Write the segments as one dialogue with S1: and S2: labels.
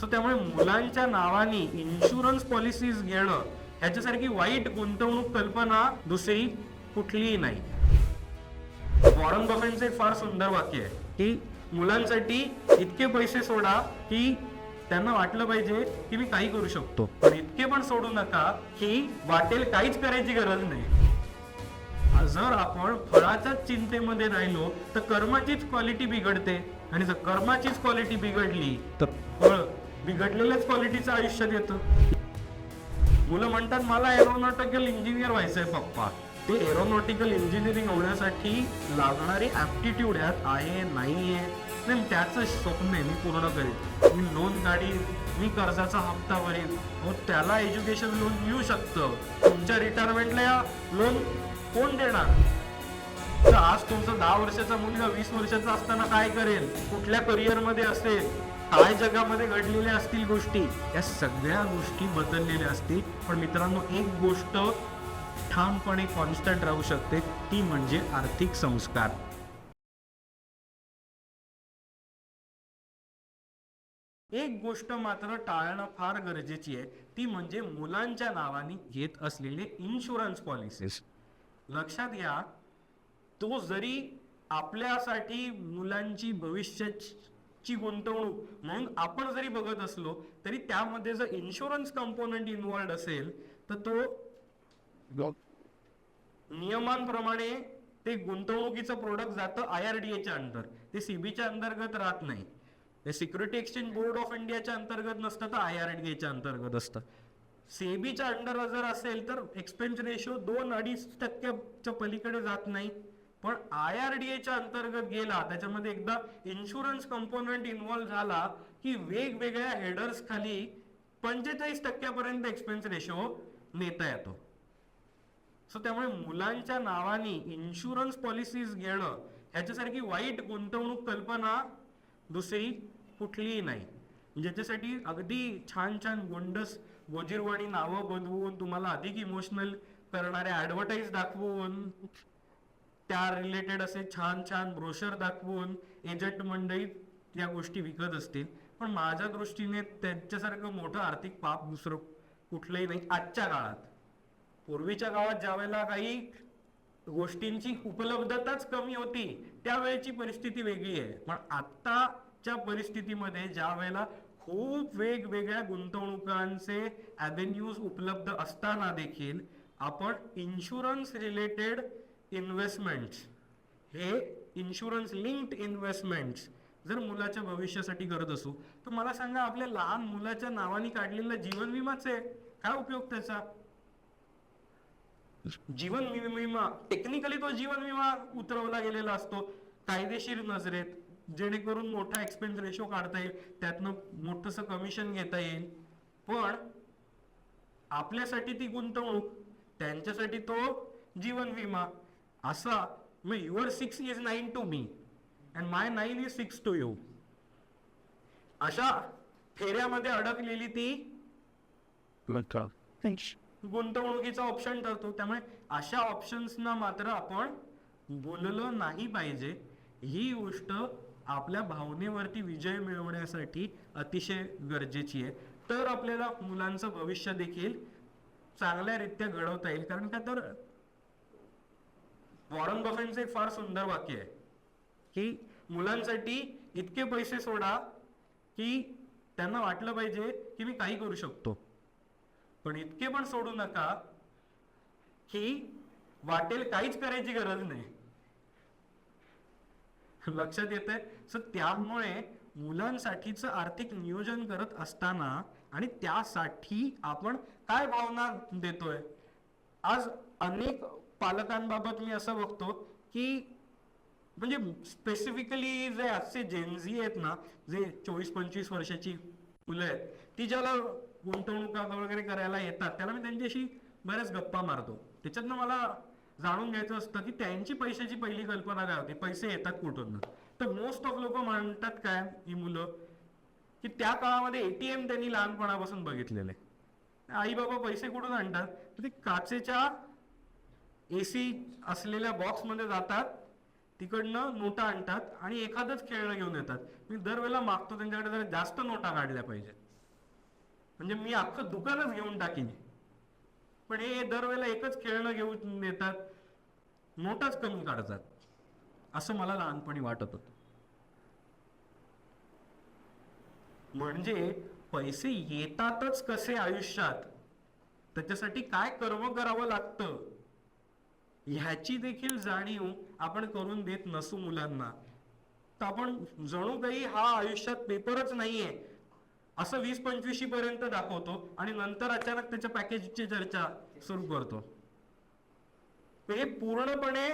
S1: So त्यामुळे मुलांच्या नावाने इन्शुरन्स पॉलिसीज घेणं ह्याच्यासारखी वाईट गुंतवणूक कल्पना दुसरी कुठलीही नाही. वॉरन बफेटचं एक फार सुंदर वाक्य आहे की मुलांसाठी इतके पैसे सोडा की त्यांना वाटलं पाहिजे की मी काही करू शकतो. पण इतके पण सोडू नका की वाटेल काहीच करायची गरज नाही. जर आपण फळाच्याच चिंतेमध्ये राहिलो तर कर्माचीच क्वालिटी बिघडते. आणि जर कर्माचीच क्वालिटी बिघडली तर फळ बिघडलेल्याच क्वालिटीचं आयुष्य देतं. मुलं म्हणतात मला एरोनॉटिकल इंजिनियर व्हायचंय पप्पा. ते एरोनॉटिकल इंजिनिअरिंग होण्यासाठी लागणारी ऍप्टिट्यूड ह्यात आहे नाहीये. नाही त्याचं स्वप्न आहे मी पूर्ण करेन. मी लोन काढीन मी कर्जाचा हप्ता भरेन. हो त्याला एज्युकेशन लोन मिळू शकतं. तुमच्या रिटायरमेंटला लोन कोण देणार? तर आज तुमचा दहा वर्षाचा मुलगा वीस वर्षाचा असताना काय करेल? कुठल्या करिअरमध्ये असेल? काय जगामध्ये घडलेल्या असतील गोष्टी? या सगळ्या गोष्टी बदललेल्या असतील. पण मित्रांनो एक गोष्ट ठामपणे कॉन्स्टंट राहू शकते. ती म्हणजे आर्थिक संस्कार. एक गोष्ट मात्र टाळणं फार गरजेची आहे. ती म्हणजे मुलांच्या नावाने घेत असलेले इन्शुरन्स पॉलिसीज लक्षात घ्या तो जरी आपल्यासाठी मुलांची भविष्य भविष्याची गुंतवणूक. म्हणून आपण जरी बघत असलो तरी त्यामध्ये जर इन्शुरन्स कंपोनंट इन्व्हॉल्ड असेल तर तो नियमांप्रमाणे ते गुंतवणुकीचं प्रोडक्ट जातं आय आर डी एच्या अंतर ते सीबीच्या अंतर्गत राहत नाही. ते सिक्युरिटी एक्सचेंज बोर्ड ऑफ इंडियाच्या अंतर्गत नसतं तर आय आर डी एच्या अंतर्गत असतं. सेबीच्या अंडर जर असेल तर एक्सपेन्स रेशो दोन अडीच टक्क्याच्या पलीकडे जात नाही. पण आय आर डी एच्या अंतर्गत गेला त्याच्यामध्ये एकदा इन्शुरन्स कंपोनंट इन्व्हॉल्व झाला की वेगवेगळ्या हेडर्स खाली पंचेचाळीस टक्क्यापर्यंत एक्सपेन्स रेशो नेता येतो. सो त्यामुळे मुलांच्या नावाने इन्शुरन्स पॉलिसीज घेणं ह्याच्यासारखी वाईट गुंतवणूक कल्पना दुसरी कुठलीही नाही. ज्याच्यासाठी अगदी छान छान गोंडस गोजीरवाणी नावं बनवून तुम्हाला अधिक इमोशनल करणारे ॲडव्हर्टाईज दाखवून त्या रिलेटेड असे छान छान ब्रोशर दाखवून एजंट मंडळी या गोष्टी विकत असतील. पण माझ्या दृष्टीने त्यांच्यासारखं मोठं आर्थिक पाप दुसरं कुठलंही नाही. आजच्या काळात. पूर्वीच्या काळात ज्या वेळेला काही गोष्टींची उपलब्धताच कमी होती त्यावेळेची परिस्थिती वेगळी आहे. पण आत्ताच्या परिस्थितीमध्ये ज्या वेळेला खूप वेगवेगळ्या गुंतवणुकांचे ॲव्हेन्यूज उपलब्ध असताना देखील आपण इन्शुरन्स रिलेटेड इन्व्हेस्टमेंट्स हे इन्शुरन्स लिंक्ड इन्व्हेस्टमेंट्स जर मुलाच्या भविष्यासाठी करत असू तर मला सांगा आपल्या लहान मुलाच्या नावाने काढलेला जीवन विमाच आहे. काय उपयोग त्याचा? जीवन विमा. टेक्निकली तो जीवन विमा उतरवला गेलेला असतो. कायदेशीर नजरेत जेणेकरून मोठा एक्सपेन्स रेशो काढता येईल त्यातनं मोठस कमिशन घेता येईल. पण आपल्यासाठी ती गुंतवणूक त्यांच्यासाठी तो जीवन विमा. असा मग your six is nine to me and my nine is six to you अशा फेऱ्यामध्ये अडकलेली ती गुंतवणुकीचा ऑप्शन ठरतो. त्यामुळे अशा ऑप्शन्सना मात्र आपण बोललं नाही पाहिजे. ही गोष्ट आपल्या भावनेवरती विजय मिळवण्यासाठी अतिशय गरजेची आहे. तर आपल्याला मुलांचं भविष्य देखील चांगल्यारीत्या घडवता येईल. कारण का तर वॉरन बफेनचं एक फार सुंदर वाक्य आहे की मुलांसाठी इतके पैसे सोडा की त्यांना वाटलं पाहिजे की मी काही करू शकतो. पण इतके पण सोडू नका की वाटेल काहीच करायची गरज नाही. लक्षात येत आहे सो त्यामुळे मुलांसाठीचं आर्थिक नियोजन करत असताना आणि त्यासाठी आपण काय भावना देतोय? आज अनेक पालकांबाबत मी असं बघतो की म्हणजे स्पेसिफिकली जे आजचे जेनझी आहेत ना जे चोवीस पंचवीस वर्षाची मुलं आहेत ती ज्याला गुंतवणूक वगैरे करायला येतात त्याला मी त्यांच्याशी बऱ्याच गप्पा मारतो. त्याच्यातनं मला जाणून घ्यायचं असतं की त्यांची पैशाची पहिली कल्पना काय होती? पैसे येतात कुठून? तर मोस्ट ऑफ लोक म्हणतात काय ही मुलं? की त्या काळामध्ये एटीएम त्यांनी लहानपणापासून बघितलेले आई बाबा पैसे कुठून आणतात? तर ते काचेच्या ए सी असलेल्या बॉक्समध्ये जातात तिकडनं नोटा आणतात आणि एखादंच खेळणं घेऊन येतात. मी दरवेळेला मागतो त्यांच्याकडे जरा जास्त नोटा काढल्या पाहिजेत. म्हणजे मी अख्खं दुकानच घेऊन टाकीन. पण हे दरवेळेला एकच खेळणं घेऊन देतात नोटाच कमी काढतात. असं मला लहानपणी वाटत होतं. म्हणजे पैसे येतातच कसे आयुष्यात? त्याच्यासाठी काय कर्म करावं लागतं? ह्याची देखील जाणीव आपण करून देत नसू मुलांना. तर आपण जणू काही हा आयुष्यात पेपरच नाहीये. असं वीस पंचवीसपर्यंत दाखवतो आणि नंतर अचानक त्याच्या पॅकेजची चर्चा सुरू करतो. हे पूर्णपणे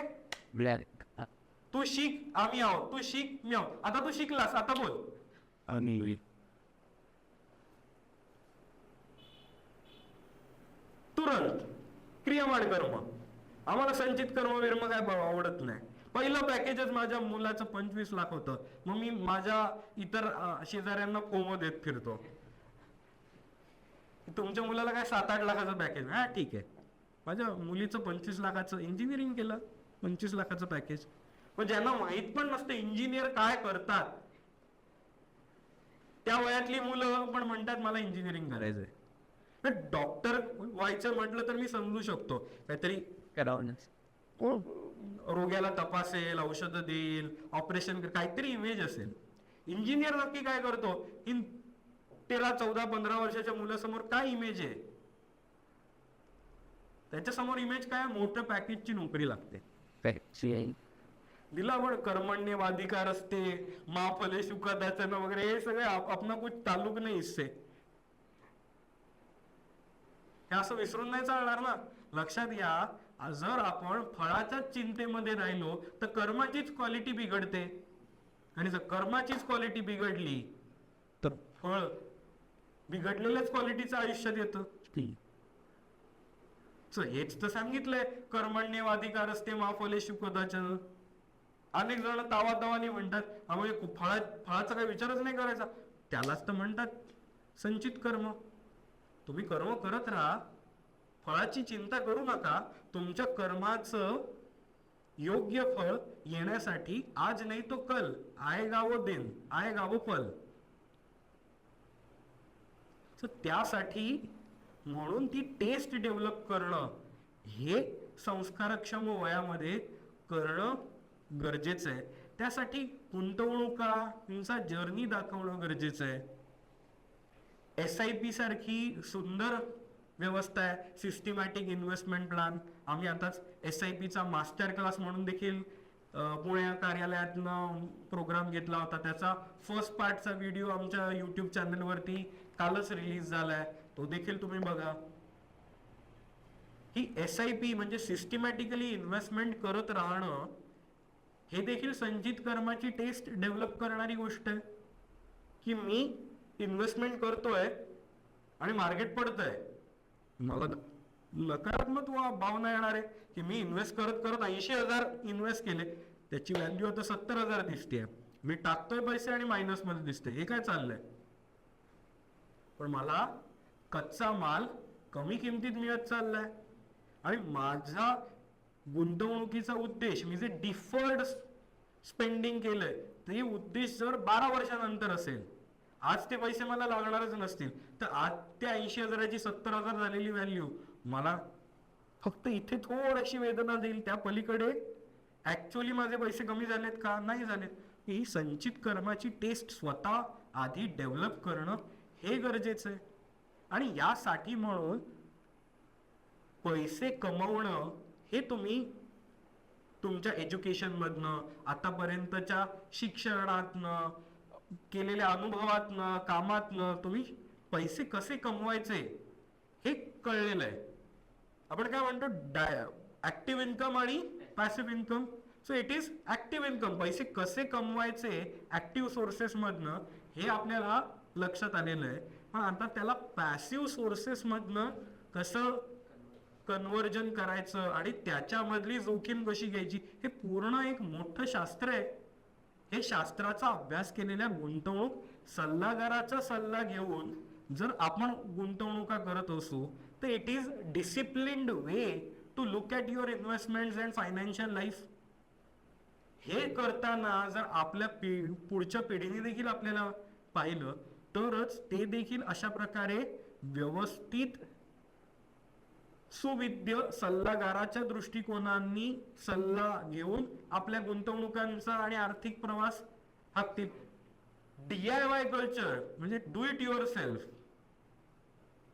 S2: ब्लॅक.
S1: तू शिक आम्ही आहोत. तू शिक मी आहोत. आता तू शिकलास आता बोल.
S2: आणि
S1: तुरंत क्रियावान कर्म आम्हाला संचित कर्म विर्म काय आवडत नाही. पहिलं पॅकेजच माझ्या मुलाचं पंचवीस लाख होतं. मग मी माझ्या इतर शेजाऱ्यांना कोमो देत फिरतो. तुमच्या मुलाला काय सात आठ लाखाचं पॅकेज हा ठीक आहे. माझ्या मुलीचं पंचवीस लाखाचं इंजिनिअरिंग केलं. पंचवीस लाखाचं पॅकेज पण ज्यांना माहीत पण नसतं इंजिनियर काय करतात. त्या वयातली मुलं पण म्हणतात मला इंजिनिअरिंग करायचंय. डॉक्टर व्हायचं म्हटलं तर मी समजू शकतो. काहीतरी
S2: करावं.
S1: रोग्याला तपासेल औषधं देईल ऑपरेशन काहीतरी इमेज असेल. इंजिनियर नक्की काय करतो? इन तेरा चौदा पंधरा वर्षाच्या मुलासमोर काय इमेज आहे? त्याच्यासमोर इमेज काय मोठ्या पॅकेजची नोकरी लागते. दिला पण कर्मण्यवाधिकार असते माफले सुखदाचन वगैरे हे सगळे आप- अपना कुछ ताल्लुक नाही इससे हे असं विसरून नाही चालणार ना. लक्षात घ्या जर आपण फळाच्याच चिंतेमध्ये राहिलो तर कर्माचीच क्वालिटी बिघडते. आणि जर कर्माचीच क्वालिटी बिघडली तर फळ बिघडलेल्याच क्वालिटीचं आयुष्यात येतं. हेच तर सांगितलंय कर्मण्यवाधिकार असते माफले शुकदाचन अनेक जण तावा तावानी म्हणतात "हा म्हणजे फळा फळाचा काही विचारच नाही करायचा. त्यालाच तर म्हणतात संचित कर्म. तुम्ही कर्म करत राहा फळाची चिंता करू नका. तुमच्या कर्माचं योग्य फळ येण्यासाठी आज नाही तो कल आय गावो देन आय गावो फल त्यासाठी म्हणून ती टेस्ट डेव्हलप करणं हे संस्कारक्षम वयामध्ये करणं गरजेचं आहे. त्यासाठी गुंतवणुका तुमचा जर्नी दाखवणं गरजेचं आहे. एस आय पी सारखी सुंदर व्यवस्था आहे. सिस्टमॅटिक इन्व्हेस्टमेंट प्लॅन आम्ही आताच एस आय पीचा मास्टर क्लास म्हणून देखील पुणे कार्यालयातनं प्रोग्राम घेतला होता. त्याचा फर्स्ट पार्टचा व्हिडिओ आमच्या यूट्यूब चॅनलवरती कालच रिलीज झालाय तो देखील तुम्ही बघा. ही एस आय पी म्हणजे सिस्टमॅटिकली इन्व्हेस्टमेंट करत राहणं हे देखील संचित कर्माची टेस्ट डेव्हलप करणारी गोष्ट आहे. की मी इन्व्हेस्टमेंट करतोय आणि मार्केट पडतंय. मला नकारात्मक वा- भावना येणार आहे की मी इन्व्हेस्ट करत करत ऐंशी हजार इन्व्हेस्ट केले. त्याची व्हॅल्यू आता सत्तर हजार दिसते मी टाकतोय पैसे आणि मायनसमध्ये दिसते हे काय चाललंय? पण मला कच्चा माल कमी किमतीत मिळत चाललाय. आणि माझा गुंतवणुकीचा उद्देश मी जे डिफर्ड स्पेंडिंग केलंय ते उद्देश जर बारा वर्षानंतर असेल आज ते पैसे मला लागणारच नसतील. तर आज त्या ऐंशी हजाराची सत्तर हजार झालेली व्हॅल्यू मला फक्त इथे थोडीशी वेदना देईल. त्या पलीकडे ऍक्च्युअली माझे पैसे कमी झालेत का? नाही झालेत. ही संचित कर्माची टेस्ट स्वतः आधी डेव्हलप करणं हे गरजेचं आहे. आणि यासाठी म्हणून पैसे कमवणं हे तुम्ही तुमच्या एज्युकेशनमधनं आतापर्यंतच्या शिक्षणातनं केलेल्या अनुभवातनं कामातनं तुम्ही पैसे कसे कमवायचे हे कळलेलं आहे. आपण काय म्हणतो? डाय ऍक्टिव्ह इन्कम आणि passive income so it is active income पैसे कसे कमवायचे ऍक्टिव्ह सोर्सेसमधनं हे आपल्याला लक्षात आलेलं आहे. पण आता त्याला पॅसिव्ह सोर्सेसमधनं कसं कन्वर्जन करायचं आणि त्याच्यामधली जोखीम कशी घ्यायची हे पूर्ण एक मोठं शास्त्र आहे. हे शास्त्राचा अभ्यास केलेल्या गुंतवणूक सल्लागाराचा सल्ला घेऊन जर आपण गुंतवणुका करत असू तर it is disciplined way to look at your investment and financial life हे करताना जर आपल्या पि पुढच्या पिढीने देखील आपल्याला पाहिलं तरच ते देखील अशा प्रकारे व्यवस्थित सुविद्य सल्लागाराच्या दृष्टिकोनांनी सल्ला घेऊन आपल्या गुंतवणुकांचा आणि आर्थिक प्रवास हाकतील डी आय वाय कल्चर म्हणजे डू इट युअर सेल्फ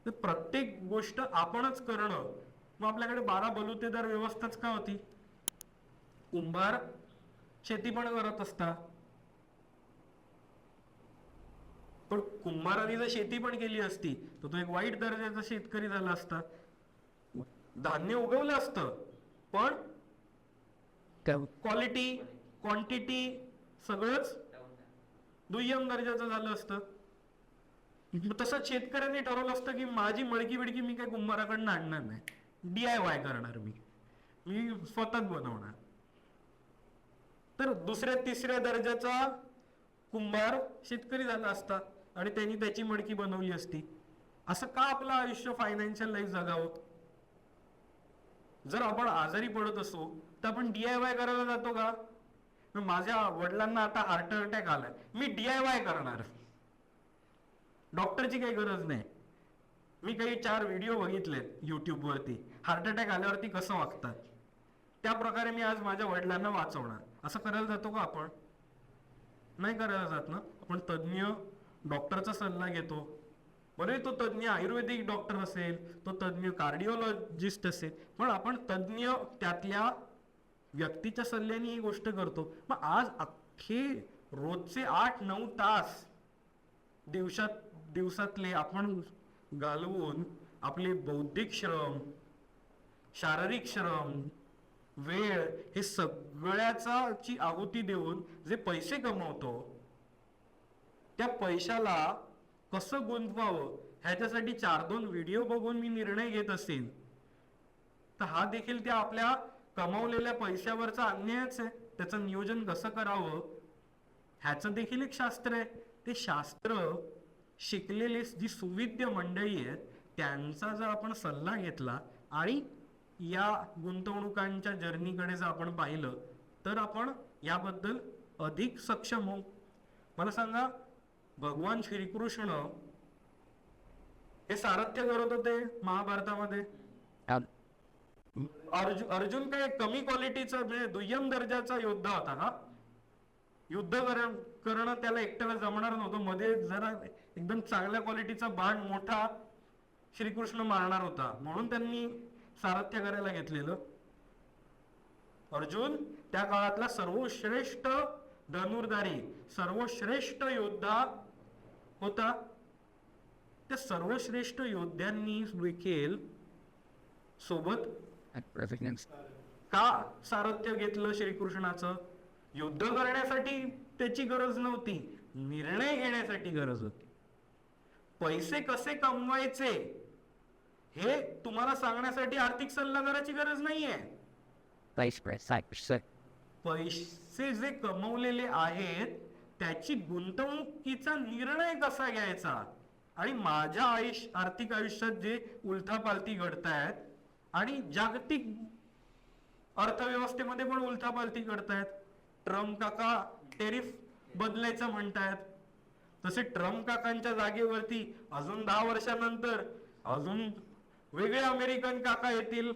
S1: तर प्रत्येक गोष्ट आपणच करणं. मग आपल्याकडे बारा बलुतेदार व्यवस्थाच का होती? कुंभार शेती पण करत असता. पण कुंभाराने जर शेती पण केली असती तर तो एक वाईट दर्जाचा शेतकरी झाला असता. धान्य उगवलं असतं पण. क्वालिटी क्वांटिटी सगळंच दुय्यम दर्जाचं झालं असतं. तसं शेतकऱ्यांनी ठरवलं असतं की माझी मळकी बिडकी मी काय कुंभाराकडनं आणणार नाही. डी आय वाय करणार मी. मी स्वतःच बनवणार. तर दुसऱ्या तिसऱ्या दर्जाचा कुंभार शेतकरी झाला असता आणि त्यांनी त्याची मडकी बनवली असती. असं का आपलं आयुष्य फायनान्शियल लाईफ जगावं? जर आपण आजारी पडत असू तर आपण डी आय वाय करायला जातो का? माझ्या वडिलांना आता हार्ट अटॅक आलाय. मी डी आय वाय करणार. डॉक्टरची काही गरज नाही. मी काही चार व्हिडिओ बघितलेत युट्यूबवरती हार्ट अटॅक आल्यावरती कसं वागतात? त्या प्रकारे मी आज माझ्या वडिलांना वाचवणार. असं करायला जातो का आपण? नाही करायला जात ना? आपण तज्ज्ञ डॉक्टरचा सल्ला घेतो. बरोबर तो तज्ज्ञ आयुर्वेदिक डॉक्टर असेल तो तज्ज्ञ कार्डिओलॉजिस्ट असेल पण आपण तज्ज्ञ त्यातल्या व्यक्तीच्या सल्ल्याने ही गोष्ट करतो. मग आज अख्खे रोजचे आठ नऊ तास दिवसात दिवसातले आपण घालवून आपले बौद्धिक श्रम शारीरिक श्रम वेळ हे सगळ्याचा ची आहुती देऊन जे पैसे कमवतो त्या पैशाला कसं गुंतवावं? ह्याच्यासाठी चार दोन व्हिडिओ बघून मी निर्णय घेत असेल तर हा देखील त्या आपल्या कमावलेल्या पैशावरचा अन्यायच आहे. त्याचं नियोजन कसं करावं? ह्याचं देखील एक शास्त्र आहे. ते शास्त्र शिकलेले जी सुविद्य मंडळी आहेत त्यांचा जर आपण सल्ला घेतला आणि या गुंतवणुकांच्या जर्नीकडे जर आपण पाहिलं तर आपण याबद्दल अधिक सक्षम होऊ. मला सांगा भगवान श्रीकृष्ण हे सारथ्य करत होते महाभारतामध्ये. अर्जुन अर्जुन काय कमी क्वालिटीचा म्हणजे दुय्यम दर्जाचा योद्धा होता का युद्ध कर- करणं त्याला एकट्याला जमणार नव्हतं. मध्ये जरा एकदम चांगल्या क्वालिटीचा बाण मोठा श्रीकृष्ण मारणार होता. म्हणून त्यांनी सारथ्य करायला घेतलेलं. अर्जुन त्या काळातला सर्वश्रेष्ठ धनुर्धारी सर्वश्रेष्ठ योद्धा होता. त्या सर्वश्रेष्ठ योद्ध्यांनी देखील सोबत. का सारथ्य घेतलं श्रीकृष्णाचं? युद्ध करण्यासाठी त्याची गरज नव्हती. निर्णय घेण्यासाठी गरज होती. पैसे कसे कमवायचे हे तुम्हाला सांगण्यासाठी आर्थिक सल्लागाराची गरज नाहीये. पैसे जे कमवलेले आहेत त्याची गुंतवणुकीचा निर्णय कसा घ्यायचा? आणि माझ्या आयुष्य आर्थिक आयुष्यात जे उलथापालथी घडतायत आणि जागतिक अर्थव्यवस्थेमध्ये पण उलथापालथी घडतायत. ट्रम्प काका टेरिफ बदलायचं म्हणतायत. तसे ट्रम्प काकांच्या जागेवरती अजून दहा वर्षानंतर अजून वेगळे अमेरिकन काका येतील.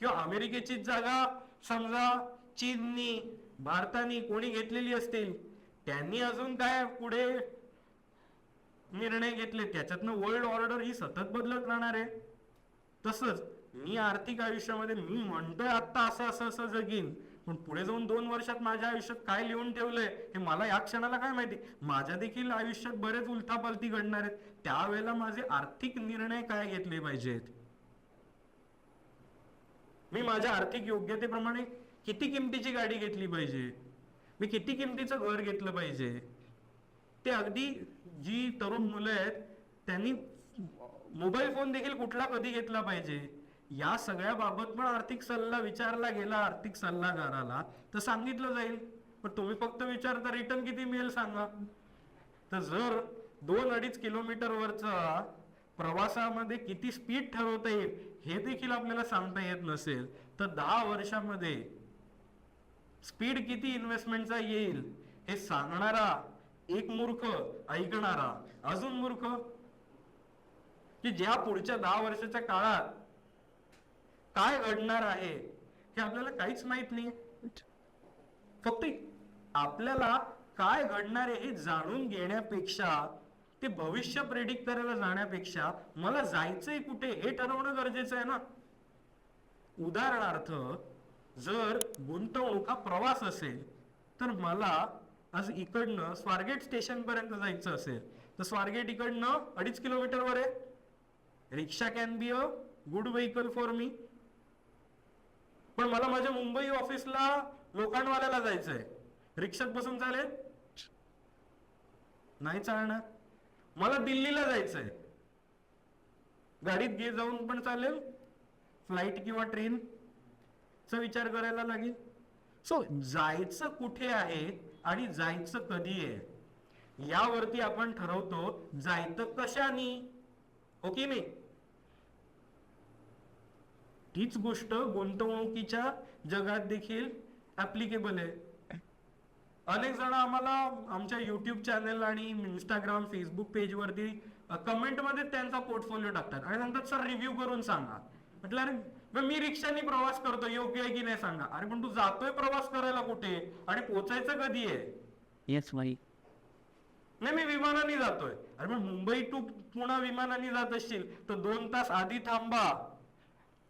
S1: किंवा अमेरिकेची जागा समजा चीननी भारताने कोणी घेतलेली असतील? त्यांनी अजून काय पुढे निर्णय घेतले? त्याच्यातनं वर्ल्ड ऑर्डर ही सतत बदलत राहणार आहे. तसंच मी आर्थिक आयुष्यामध्ये मी म्हणतोय आता असं असं असं जगीन. पण पुढे जाऊन दोन वर्षात माझ्या आयुष्यात काय लिहून ठेवलंय हे मला या क्षणाला काय माहिती? माझ्या देखील आयुष्यात बरेच उलथापालथी घडणार आहेत. त्यावेळेला माझे आर्थिक निर्णय काय घेतले पाहिजेत? मी माझ्या आर्थिक योग्यतेप्रमाणे किती किमतीची गाडी घेतली पाहिजे? मी किती किमतीचं घर घेतलं पाहिजे? ते अगदी जी तरुण मुलं आहेत त्यांनी मोबाईल फोन देखील कुठला कधी घेतला पाहिजे? या सगळ्या बाबत पण आर्थिक सल्ला विचारला गेला आर्थिक सल्लागाराला. तर सांगितलं जाईल. पण तुम्ही फक्त विचारता रिटर्न किती मिळेल सांगा. तर जर दोन अडीच किलोमीटरवरचा प्रवासामध्ये किती स्पीड ठरवता येईल हे देखील आपल्याला सांगता येत नसेल. तर दहा वर्षामध्ये स्पीड किती इन्व्हेस्टमेंटचा येईल हे सांगणारा एक मूर्ख ऐकणारा अजून मूर्ख? की ज्या पुढच्या दहा वर्षाच्या काळात काय घडणार आहे हे आपल्याला काहीच माहीत नाही. फक्त आपल्याला काय घडणार आहे हे जाणून घेण्यापेक्षा ते भविष्य प्रेडिक्ट करायला जाण्यापेक्षा मला जायचंय कुठे हे ठरवणं गरजेचं आहे ना. उदाहरणार्थ जर गुंतवणूक हा प्रवास असेल तर मला आज इकडनं स्वारगेट स्टेशनपर्यंत जायचं असेल तर स्वारगेट इकडनं अडीच किलोमीटर वर आहे. रिक्षा can be a good vehicle for me. पण मला माझ्या मुंबई ऑफिसला लोखंडवाल्याला जायचंय. रिक्षात बसून चालेल? नाही चालणार. मला दिल्लीला जायचंय. गाडीत घे जाऊन पण चालेल. फ्लाईट किंवा ट्रेन. चा विचार करायला लागेल? सो जायचं कुठे आहे आणि जायचं कधी आहे? यावरती आपण ठरवतो जायचं कशानी? हो ओके मी नाही? तीच गोष्ट गुंतवणुकीच्या जगात देखील ऍप्लिकेबल आहे. अनेक जण आम्हाला आमच्या युट्यूब चॅनल आणि इंस्टाग्राम फेसबुक पेज वरती कमेंटमध्ये त्यांचा पोर्टफोलिओ टाकतात. आणि नंतर सर रिव्ह्यू करून सांगा. म्हटलं अरे मग मी रिक्षाने प्रवास करतो योग्य आहे की नाही सांगा? अरे पण तू जातोय प्रवास करायला कुठे? आणि पोचायचं कधी आहे?
S2: Yes, my.
S1: नाही मी विमानाने जातोय. अरे पण मुंबई टू पुणा विमानाने जात असशील तर दोन तास आधी थांबा.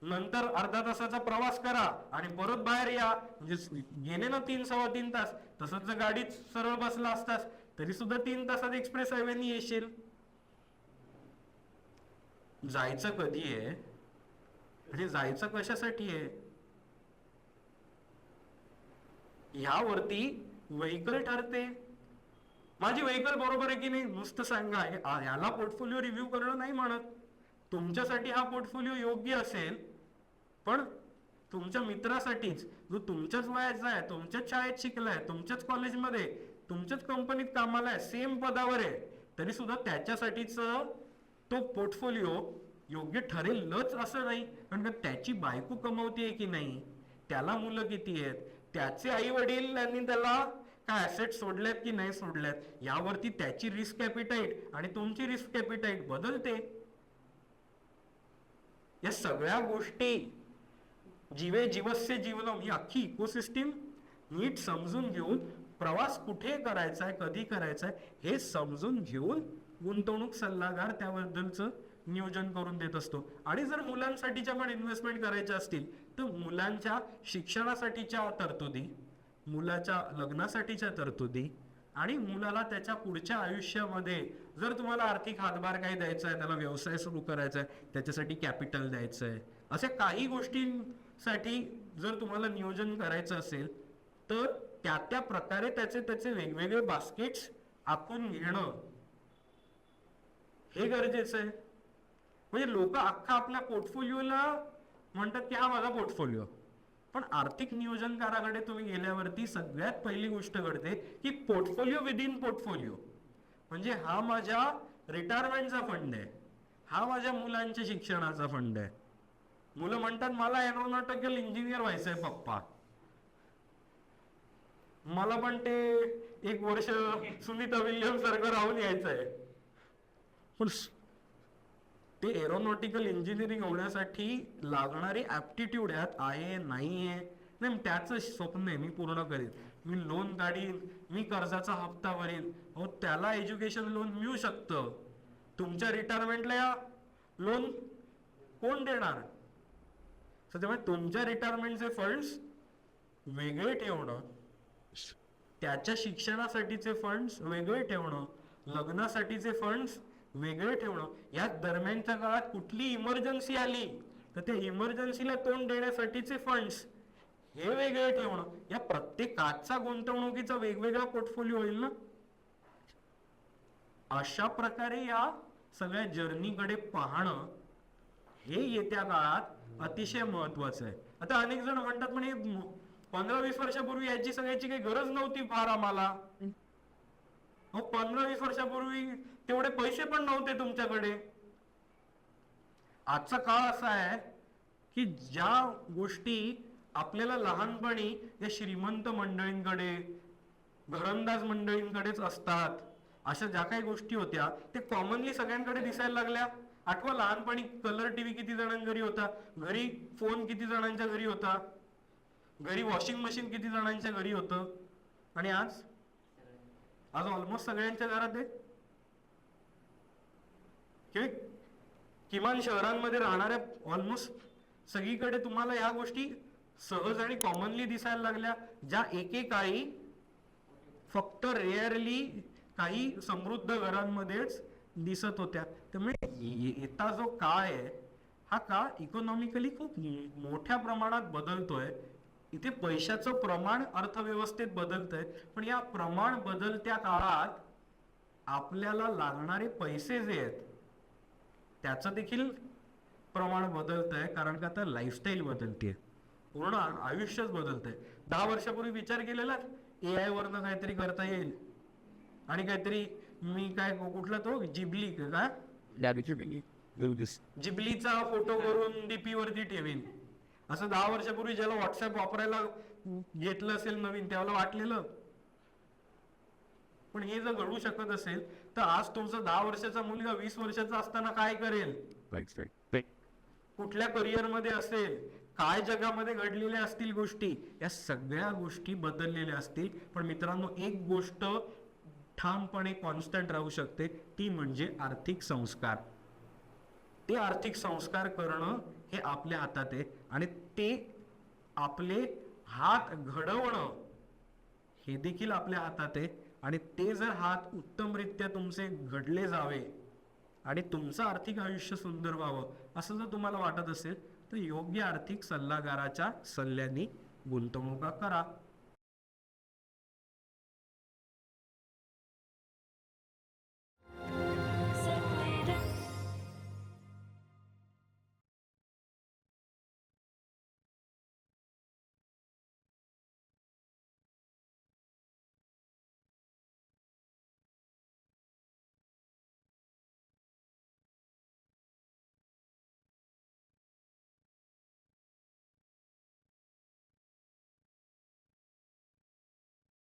S1: नंतर अर्धा तासाचा प्रवास करा आणि परत बाहेर या. म्हणजे गेले ना तीन सव्वा तीन तास. तसंच जर गाडीत सरळ बसला असतास तरी सुद्धा तीन तासात एक्सप्रेस हायवेने येशील. जायचं कधी आहे? म्हणजे जायचं कशासाठी आहे? यावरती व्हेकल ठरते. माझी व्हेकल बरोबर आहे की नाही नुसतं सांगा. याला पोर्टफोलिओ रिव्ह्यू करणं नाही म्हणत. तुमच्यासाठी हा पोर्टफोलिओ योग्य असेल पण तुमच्या मित्रासाठीच जो तुमच्याच वयाचा आहे तुमच्याच शाळेत शिकलाय तुमच्याच कॉलेजमध्ये तुमच्याच कंपनीत कामाला आहे सेम पदावर आहे तरी सुद्धा त्याच्यासाठीच तो पोर्टफोलिओ योग्य ठरेलच असं नाही. कारण का त्याची बायको कमवते की नाही? त्याला मुलं किती आहेत? त्याचे आई वडील यांनी त्याला काय ऍसेट सोडल्यात की नाही सोडल्यात? यावरती त्याची रिस्क कॅपिटाईट आणि तुमची रिस्क कॅपिटाईट बदलते. या सगळ्या गोष्टी जीवे जीवस्य जीवनम ही अख्खी इकोसिस्टीम नीट समजून घेऊन प्रवास कुठे करायचा आहे कधी करायचा आहे हे समजून घेऊन गुंतवणूक सल्लागार त्याबद्दलचं नियोजन करून देत असतो. आणि जर मुलांसाठीच्या पण इन्व्हेस्टमेंट करायच्या असतील तर मुलांच्या शिक्षणासाठीच्या तरतुदी मुलाच्या लग्नासाठीच्या तरतुदी आणि मुलाला त्याच्या पुढच्या आयुष्यामध्ये जर तुम्हाला आर्थिक हातभार काही द्यायचा आहे त्याला व्यवसाय सुरू करायचा आहे त्याच्यासाठी कॅपिटल द्यायचं आहे अशा काही गोष्टींसाठी जर तुम्हाला नियोजन करायचं असेल तर त्या त्या प्रकारे त्याचे त्याचे वेगवेगळे बास्केट्स आखून घेणं हे गरजेचं आहे. म्हणजे लोक अख्खा आपल्या पोर्टफोलिओला म्हणतात की हा माझा पोर्टफोलिओ. पण आर्थिक नियोजनकाराकडे तुम्ही गेल्यावरती सगळ्यात पहिली गोष्ट घडते की पोर्टफोलिओ विदिन पोर्टफोलिओ. म्हणजे हा माझ्या रिटायरमेंटचा फंड आहे. हा माझ्या मुलांच्या शिक्षणाचा फंड आहे. मुलं म्हणतात मला एरोनॉटिकल इंजिनियर व्हायचंय पप्पा. मला पण ते एक वर्ष सुनीता विल्यम सारखं राहून यायचंय. पण ते एरोनॉटिकल इंजिनिअरिंग होण्यासाठी लागणारी ॲप्टिट्यूड आहेत आहे नाही आहे नाही त्याचं स्वप्न आहे मी पूर्ण करीन. मी लोन काढीन मी कर्जाचा हप्ता भरीन. हो त्याला एज्युकेशन लोन मिळू शकतं. तुमच्या रिटायरमेंटला या लोन कोण देणार? So त्यामुळे तुमच्या रिटायरमेंटचे फंड्स वेगळे ठेवणं त्याच्या शिक्षणासाठीचे फंड्स वेगळे ठेवणं लग्नासाठीचे फंड्स वेगळे ठेवणं. या दरम्यानच्या काळात कुठली इमर्जन्सी आली तर त्या इमर्जन्सीला तोंड देण्यासाठीचे फंड्स हे वेगळे ठेवणं. या प्रत्येकाचा गुंतवणुकीचा वेगवेगळा पोर्टफोलिओ होईल ना? अशा प्रकारे या सगळ्या जर्नीकडे पाहणं हे येत्या काळात अतिशय महत्वाचं आहे. आता अनेक जण म्हणतात म्हणे पंधरा वीस वर्षापूर्वी याची सगळ्याची काही गरज नव्हती फार आम्हाला. पंधरा वीस वर्षापूर्वी तेवढे पैसे पण नव्हते तुमच्याकडे. आजचा काळ असा आहे की ज्या गोष्टी आपल्याला लहानपणी या श्रीमंत मंडळींकडे घरंदाज मंडळींकडेच असतात अशा ज्या काही गोष्टी होत्या ते कॉमनली सगळ्यांकडे दिसायला लागल्या. आठवा लहानपणी कलर टीव्ही किती जणांच्या घरी होता? घरी फोन किती जणांच्या घरी होता? घरी वॉशिंग मशीन किती जणांच्या घरी होतं? आणि आज? आज ऑलमोस्ट सगळ्यांच्या घरात आहे. की किमान शहरांमध्ये राहणाऱ्या ऑलमोस्ट सगळीकडे तुम्हाला या गोष्टी सहज आणि कॉमनली दिसायला लागल्या ज्या एकेकाळी फक्त रेअरली काही समृद्ध घरांमध्येच दिसत होत्या. त्यामुळे येता जो काळ आहे हा काळ इकॉनॉमिकली खूप मोठ्या प्रमाणात बदलतोय. इथे पैशाचं प्रमाण अर्थव्यवस्थेत बदलतंय. पण या प्रमाण बदलत्या काळात आपल्याला लागणारे पैसे जे आहेत त्याचं देखील प्रमाण बदलत आहे कारण का आता लाईफस्टाईल बदलते पूर्ण आयुष्यच बदलत आहे दहा वर्षापूर्वी विचार केलेला ए आय वरनं काहीतरी करता येईल. आणि काहीतरी मी काय कुठला तो? जिबली का. जिबलीचा फोटो करून डीपी वरती ठेवीन. असं दहा वर्षापूर्वी ज्याला व्हॉट्सअप वापरायला घेतलं असेल नवीन त्याला वाटलेलं. पण हे जर घडू शकत असेल तर आज तुमचा दहा वर्षाचा मुलगा वीस वर्षाचा असताना काय करेल. कुठल्या करिअरमध्ये असेल काय जगामध्ये घडलेल्या असतील गोष्टी या सगळ्या गोष्टी बदललेल्या असतील. पण मित्रांनो एक गोष्ट ठामपणे कॉन्स्टंट राहू शकते ती म्हणजे आर्थिक संस्कार. ते आर्थिक संस्कार करणं हे आपल्या हातात आहे. आणि ते आपले हात घडवणं हे देखील आपल्या हातात आहे. आणि ते जर हात उत्तमरित्या तुमचे घडले जावे आणि तुमचं आर्थिक आयुष्य सुंदर व्हावं असं जर तुम्हाला वाटत असेल तर योग्य आर्थिक सल्लागाराच्या सल्ल्याने गुंतवणुका करा.